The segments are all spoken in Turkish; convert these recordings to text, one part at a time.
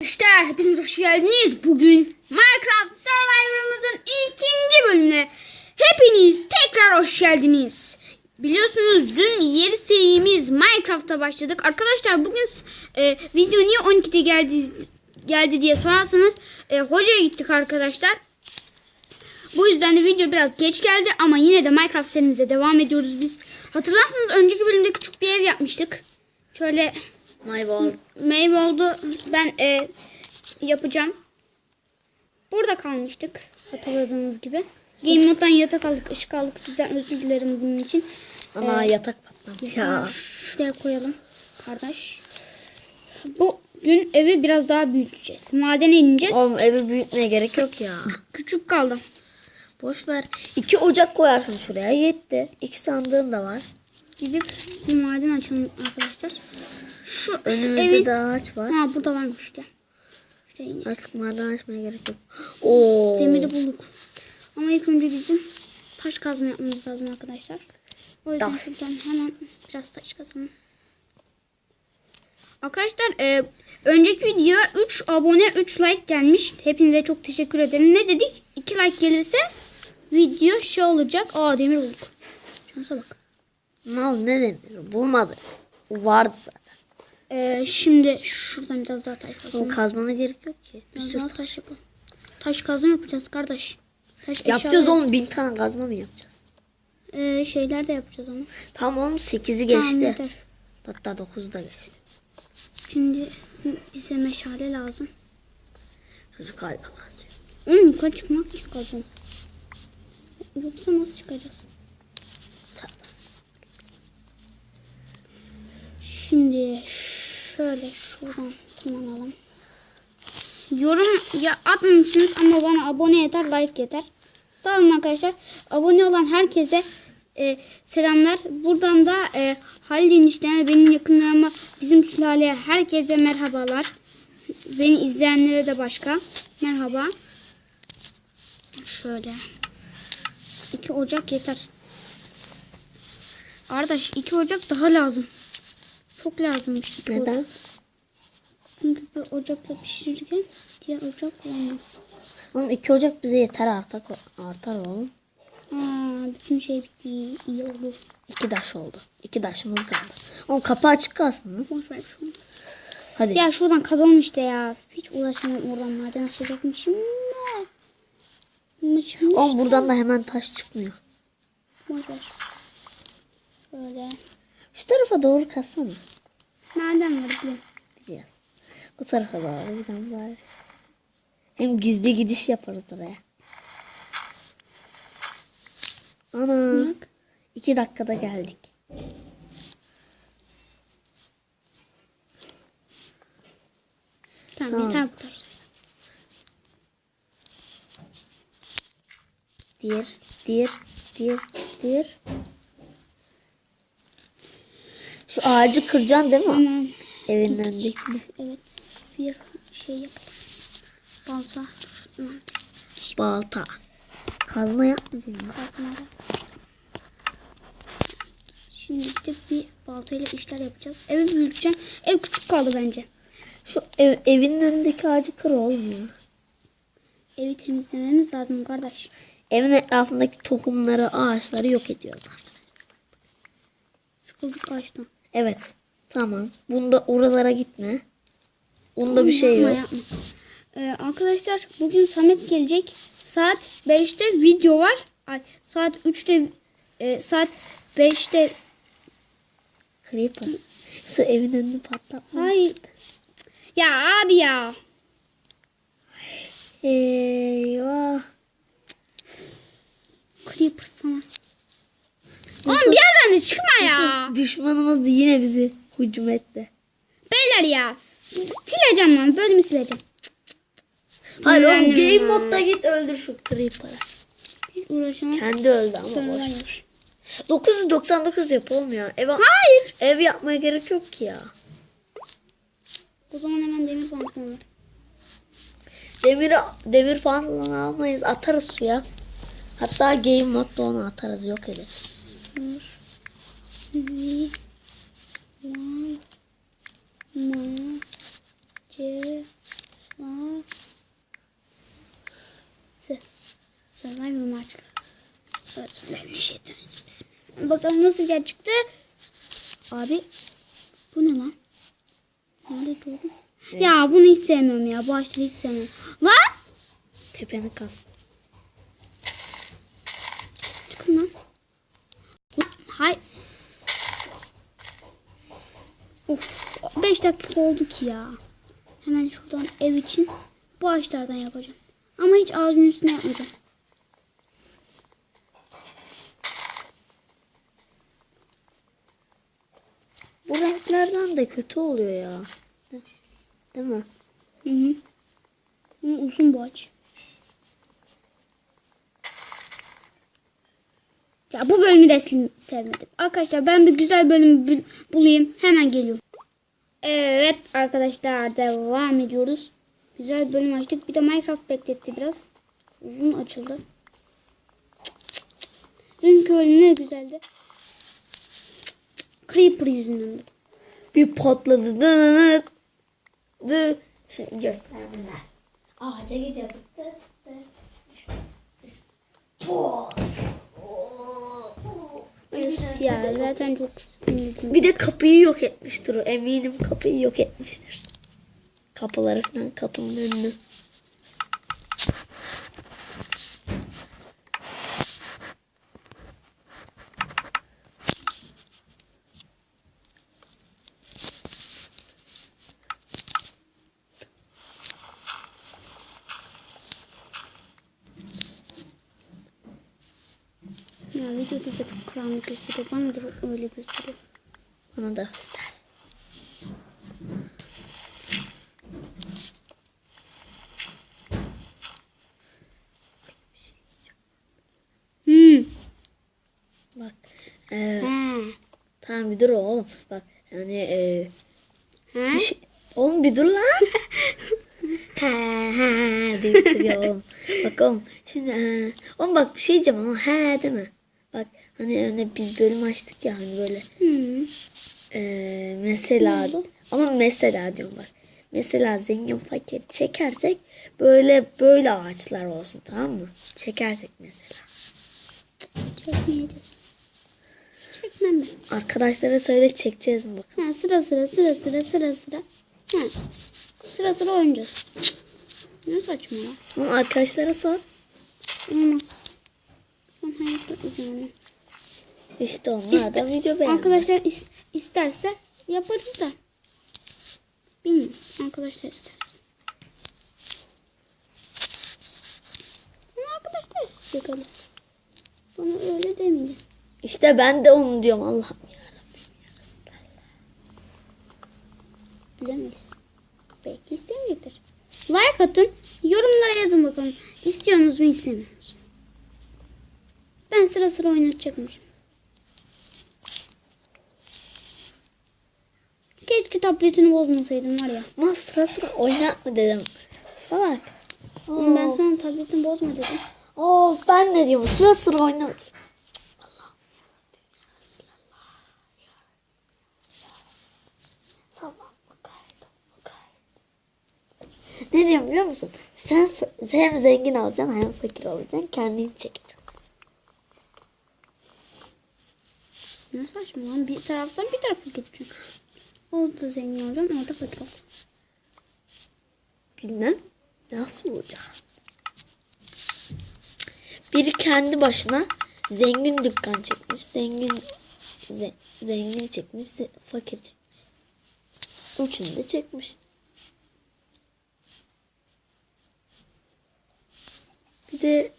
Arkadaşlar hepiniz hoş geldiniz. Bugün Minecraft Survivor'ımızın ikinci bölümüne hepiniz tekrar hoş geldiniz. Biliyorsunuz dün yeni serimiz Minecraft'a başladık. Arkadaşlar bugün e, video niye 12'de geldi geldi diye sorarsanız e, hocaya gittik arkadaşlar. Bu yüzden de video biraz geç geldi ama yine de Minecraft serimize devam ediyoruz biz. Hatırlarsanız önceki bölümde küçük bir ev yapmıştık. Şöyle Maybol. meyve oldu. Ben e, yapacağım. Burada kalmıştık. Hatırladığınız gibi. Game moddan yatak aldık, ışık aldık. Sizden özür dilerim bunun için. Ama yatak patlamış ya. Şuraya koyalım kardeş. Bugün evi biraz daha büyüteceğiz. Madene ineceğiz. Oğlum evi büyütmeye gerek yok ya. Küçük kaldı. Boş ver. İki ocak koyarsın şuraya. Yetti. İki sandığın da var. Gidip bir maden açalım arkadaşlar. Şu Önümüzde evin... de ağaç var. Ha burada varmış gel. Şuraya. Artık maden açmaya gerek yok. Oo. Demiri bulduk. Ama ilk önce bizim taş kazma yapmamız lazım arkadaşlar. O yüzden Tas. şuradan hemen biraz taş kazalım. Arkadaşlar e, önceki video 3 abone 3 like gelmiş. Hepinize çok teşekkür ederim. Ne dedik? 2 like gelirse video şey olacak. Aa demir bulduk. Şansa bak. Mal ne demir? Bulmadı. O vardı zaten. E, şimdi şuradan biraz daha taş kazalım. kazmana gerek yok ki. Bir Biraz sürü daha taş. taş yapalım. Taş kazma yapacağız kardeş. Taş Yapacağız eşyaları- oğlum. Bin tane kazma mı yapacağız? E, şeyler de yapacağız onu. Tamam oğlum 8'i Tamam, geçti. yeter. Hatta 9'u da geçti. Şimdi bize meşale lazım. Çocuk hala kazıyor. Oğlum yukarı çıkmak için kazın. Yoksa nasıl çıkacağız? Tatlısı. Şimdi şöyle şuradan tırmanalım. Yorum ya atmamışsınız ama bana abone yeter, like yeter. Sağ olun arkadaşlar. Abone olan herkese e, selamlar. Buradan da e, Halil enişteme, benim yakınlarıma, bizim sülaleye herkese merhabalar. Beni izleyenlere de başka. Merhaba. Şöyle. 2 Ocak yeter. Arkadaş 2 Ocak daha lazım. Çok iki Ocak. Neden? Çünkü bir ocakla pişirirken diğer ocak kullanıyor. Oğlum 2 Ocak bize yeter artar, artar oğlum. Aa, bütün şey bitti. İyi oldu. İki taş oldu. İki taşımız kaldı. Oğlum kapı açık kalsın. lan. Boş ver bir şey olmaz. Hadi. Ya şuradan kazalım işte ya. Hiç uğraşamam oradan maden açacakmışım. Mışım. Oğlum buradan da hemen taş çıkmıyor. Boş ver. Böyle. Şu tarafa doğru. Maden var biliyorum. Biliyoruz. O tarafa doğru gidelim bari. Hem gizli gidiş yaparız oraya. Ana. Bak. iki dakikada geldik. Tamam, Tamam. yeter bu diğer, diğer, diğer. Şu ağacı kıracaksın değil mi? Tamam. Evin önündekini. Evet. Bir şey yap. Balta. Balta. Kazma yapmayacağım. Bakmadan. Şimdi gidip bir baltayla işler yapacağız. Evi büyüteceğim. Ev küçük kaldı bence. Şu ev, evin önündeki ağacı kır oğlum ya. Evi temizlememiz lazım kardeş. Evin etrafındaki tohumları, ağaçları yok ediyorlar. Sıkıldık ağaçtan. Evet. Tamam. Bunda oralara gitme. Bunda bir şey yok. yapma. Ee, arkadaşlar bugün Samet gelecek. Saat 5'te video var. Ay, saat 3'te e, saat 5'te Creeper. Su evin önünü patlatma. Hayır. Ya abi ya. Eyvah. Creeper falan. Nasıl- Oğlum bir yerden de çıkma ya. Düşmanımız yine bizi hücum etti. Beyler ya. Sileceğim lan. Bölümü sileceğim. Hayır oğlum Dinlendim game ya. modda git öldür şu Creeper'ı. Uğraşamam. Kendi öldü ama boş. Survivor. 999 yapalım ya. Ev, Hayır. ev yapmaya gerek yok ki ya. O zaman hemen demir pantolon var. Demir, demir falan almayız. Atarız suya. Hatta game modda onu atarız. Yok ederiz. V Survival maç. Bakalım nasıl gel çıktı. Abi bu ne lan? Nerede doğru? Evet. Ya bunu hiç sevmiyorum ya. Bu açları hiç sevmiyorum. Lan! Tepeni kas. Çıkın lan. Hay. Of. 5 dakika oldu ki ya. Hemen şuradan ev için bu ağaçlardan yapacağım. Ama hiç ağacın üstüne yapmayacağım. Bu renklerden de kötü oluyor ya. Değil- mi? Hı hı. Uzun bu ağaç. Ya bu bölümü de sevmedim. Arkadaşlar ben bir güzel bölüm bul- bulayım. Hemen geliyorum. Evet arkadaşlar devam ediyoruz. Güzel bölüm açtık. Bir de Minecraft bekletti biraz. Uzun açıldı. Dünkü bölüm ne güzeldi. Creeper yüzünden. Bir patladı. Dı, dı. Şey, göstermeler. Ağaca gidiyorduk. Dı, dı. Ya zaten çok sinirliyim. Bir de kapıyı yok etmiştir o. Eminim kapıyı yok etmiştir. Kapıları falan kapının önünü. Ya videoda da çok karanlık gösteriyor. Bana da öyle gösteriyor. Bana da göster. Hmm. Bak. E, He. tamam bir dur oğlum. Bak yani e, He? bir şey, oğlum bir dur lan. he he deyip duruyor oğlum. Bak oğlum şimdi he. Oğlum bak bir şey diyeceğim ama he deme. Bak hani hani biz bölüm açtık ya hani böyle Hmm. e, mesela ama mesela diyorum bak. Mesela zengin fakir çekersek böyle böyle ağaçlar olsun tamam mı? Çekersek mesela. Çekmeyeceğiz. Çekmem ben. Arkadaşlara söyle çekeceğiz mi bakalım. Ha, sıra sıra sıra sıra sıra sıra. Ha. Sıra sıra oynayacağız. Ne saçma ya. Ama arkadaşlara sor. Olmaz. İzlemem. İşte onlar İste- da video beğenmez. Arkadaşlar is- isterse yaparız da. Bilmiyorum. Arkadaşlar isterse. Ama arkadaşlar öyle. Bana öyle demeyecek. İşte ben de onu diyorum Allah'ım yarabbim. Bilemeyiz. Belki istemeyecektir. Like atın. Yorumlara yazın bakalım. İstiyorsunuz mu istemiyor? Ben sıra sıra oynatacakmışım. Keşke tabletini bozmasaydım var ya. Ama sıra sıra oynat mı dedim. Salak. Oğlum ben sana tabletini bozma dedim. Oo, ben ne diyorum sıra sıra oynat. Ne diyorum biliyor musun? Sen hem zengin olacaksın hem fakir olacaksın. Kendini çekeceksin. Ne saçma lan. Bir taraftan bir tarafa gideceğim. Orada zengin olacağım. Orada fakir olacağım. Bilmem. Nasıl olacak? Biri kendi başına zengin dükkan çekmiş. Zengin ze- zengin çekmiş. ze- fakir çekmiş. Üçünü de çekmiş. Bir de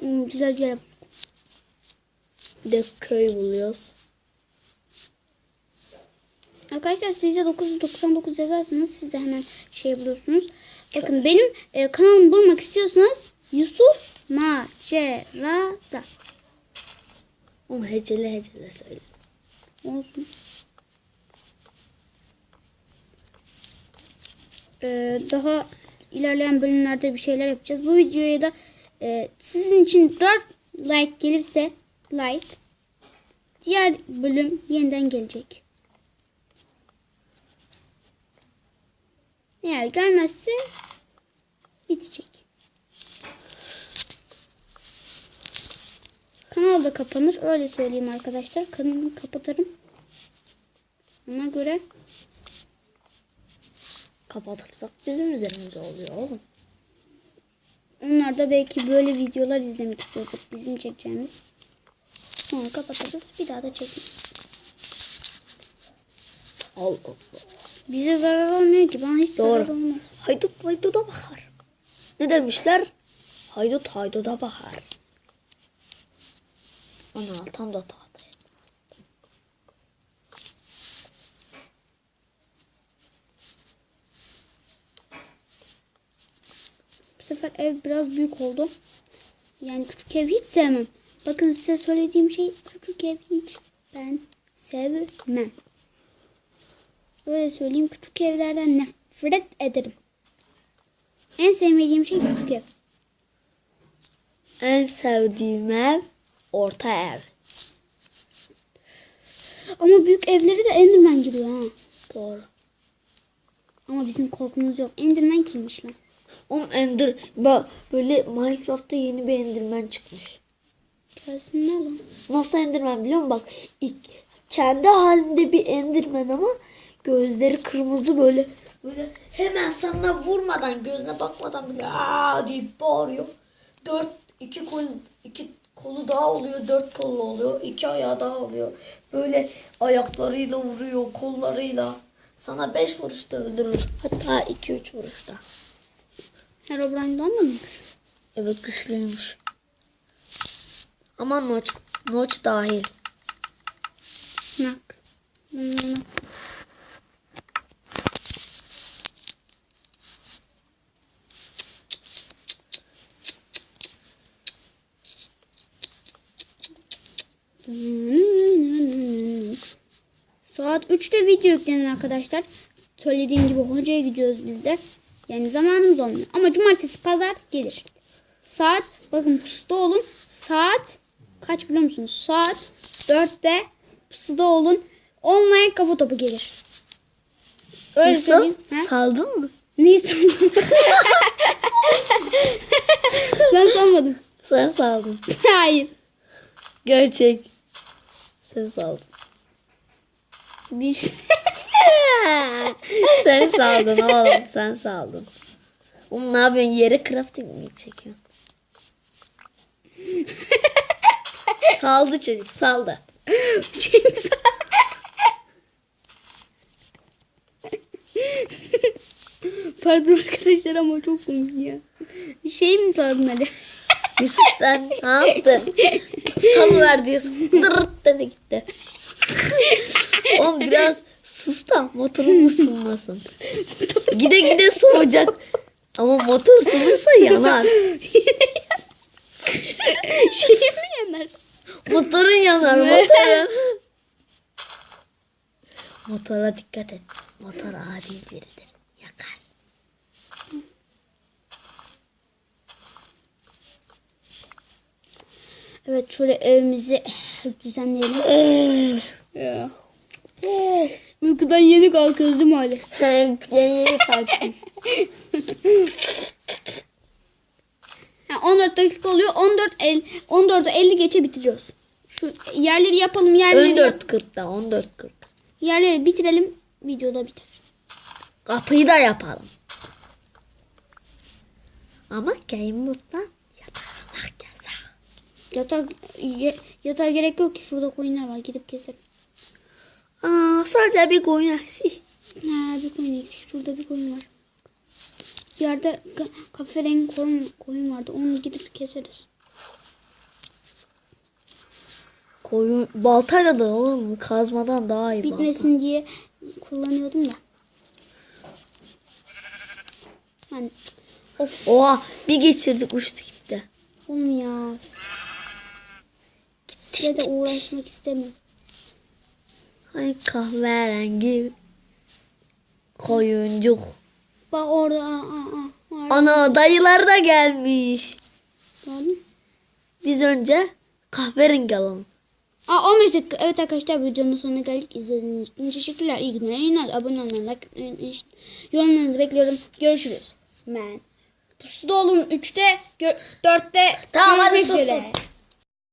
güzel bir yer. bir de köy buluyoruz. Arkadaşlar sizce 999 yazarsanız siz de hemen şey buluyorsunuz. Bakın benim e, kanalımı bulmak istiyorsanız Yusuf Macerada Ama hecele hecele söyle. olsun. E, daha ilerleyen bölümlerde bir şeyler yapacağız. Bu videoya da e, sizin için 4 like gelirse like diğer bölüm yeniden gelecek. Eğer gelmezse bitecek. Kanal da kapanır. Öyle söyleyeyim arkadaşlar. Kanalı kapatırım. Ona göre Kapatırsak bizim üzerimize oluyor oğlum. Onlar da belki böyle videolar izlemek istiyordur. Bizim çekeceğimiz. Sonra kapatırız. Bir daha da çekmeyiz. Allah Allah. Bize zarar olmuyor ki. Bana hiç Doğru. zarar olmaz. Haydut hayduda bakar. Ne demişler? Haydut hayduda bakar. Ana tam da tahtaya. Bu sefer ev biraz büyük oldu. Yani küçük ev hiç sevmem. Bakın size söylediğim şey küçük ev hiç ben sevmem. Öyle söyleyeyim küçük evlerden nefret ederim. En sevmediğim şey küçük ev. En sevdiğim ev orta ev. Ama büyük evleri de Enderman giriyor ha. Doğru. Ama bizim korkumuz yok. Enderman kimmiş lan? Oğlum Ender bak böyle Minecraft'ta yeni bir Enderman çıkmış. Gelsinler lan. Nasıl Enderman biliyor musun? Bak ilk, kendi halinde bir Enderman ama gözleri kırmızı böyle böyle hemen sana vurmadan gözüne bakmadan bile aa deyip bağırıyor. Dört iki kol iki kolu daha oluyor dört kollu oluyor iki ayağı daha oluyor. Böyle ayaklarıyla vuruyor kollarıyla. Sana beş vuruşta öldürür. Hatta iki üç vuruşta. Herobrine'dan da mıymış? Evet güçlüymüş. Ama Notch, Notch dahil. Nak. Hmm. Saat 3'te video yüklenir arkadaşlar. Söylediğim gibi hocaya gidiyoruz biz de. Yani zamanımız olmuyor. Ama cumartesi pazar gelir. Saat bakın pusuda olun. Saat kaç biliyor musunuz? Saat 4'te pusuda olun. Online kafa topu gelir. Öyle Nasıl? Saldın mı? Neyi sandın? ben sanmadım. Sen saldın. Hayır. Gerçek. Sen saldın. Bir sen saldın oğlum. Sen saldın. Oğlum ne yapıyorsun? Yere crafting mi çekiyorsun? saldı çocuk. Saldı. şey mi sandın? Pardon arkadaşlar ama çok komik ya. Bir şey mi sandın Ali? Yusuf sen ne yaptın? Salıver diyorsun. Dırırt dedi gitti. Oğlum biraz sus da motorun ısınmasın. Gide gide soğuyacak. Ama motor ısınırsa yanar. şey mi yanar? Motorun yanar motorun. Motora dikkat et. Motor adil biridir. Yakar. Evet şöyle evimizi düzenleyelim. Uykudan yeni kalkıyoruz değil mi Ali? Yeni. Ha, 14 dakika oluyor. 14 el 14'e 50 geçe bitiriyoruz. Şu yerleri yapalım. Yerleri, 14.40'da 14.40. yerleri bitirelim. Videoda biter. Kapıyı da yapalım. Ama game modda yatağımak yasak. Yatak yatağa gerek yok ki. Şurada koyunlar var. Gidip keselim. Aa, sadece bir koyun eksi. Ha, bir koyun eksik. Şurada bir koyun var. Bir yerde ka- kahverengi koyun, koyun vardı. Onu gidip keseriz. Koyun baltayla da oğlum kazmadan daha iyi balta. Bitmesin diye kullanıyordum da. Hani of Oha bir geçirdik uçtu gitti. oğlum ya. Size de uğraşmak istemiyorum. Ay kahverengi koyuncuk. Bak orada aa, aa, aa, Ana dayılar da gelmiş. Mü? Biz önce kahverengi alalım. Aa 15 dakika. Evet arkadaşlar videonun sonuna geldik. İzlediğiniz için teşekkürler. İyi günler. İyi günler. Abone olmayı, like yorumlarınızı bekliyorum. Görüşürüz. Ben. Pusuda olun 3'te, 4'te. Tamam hadi sus sus.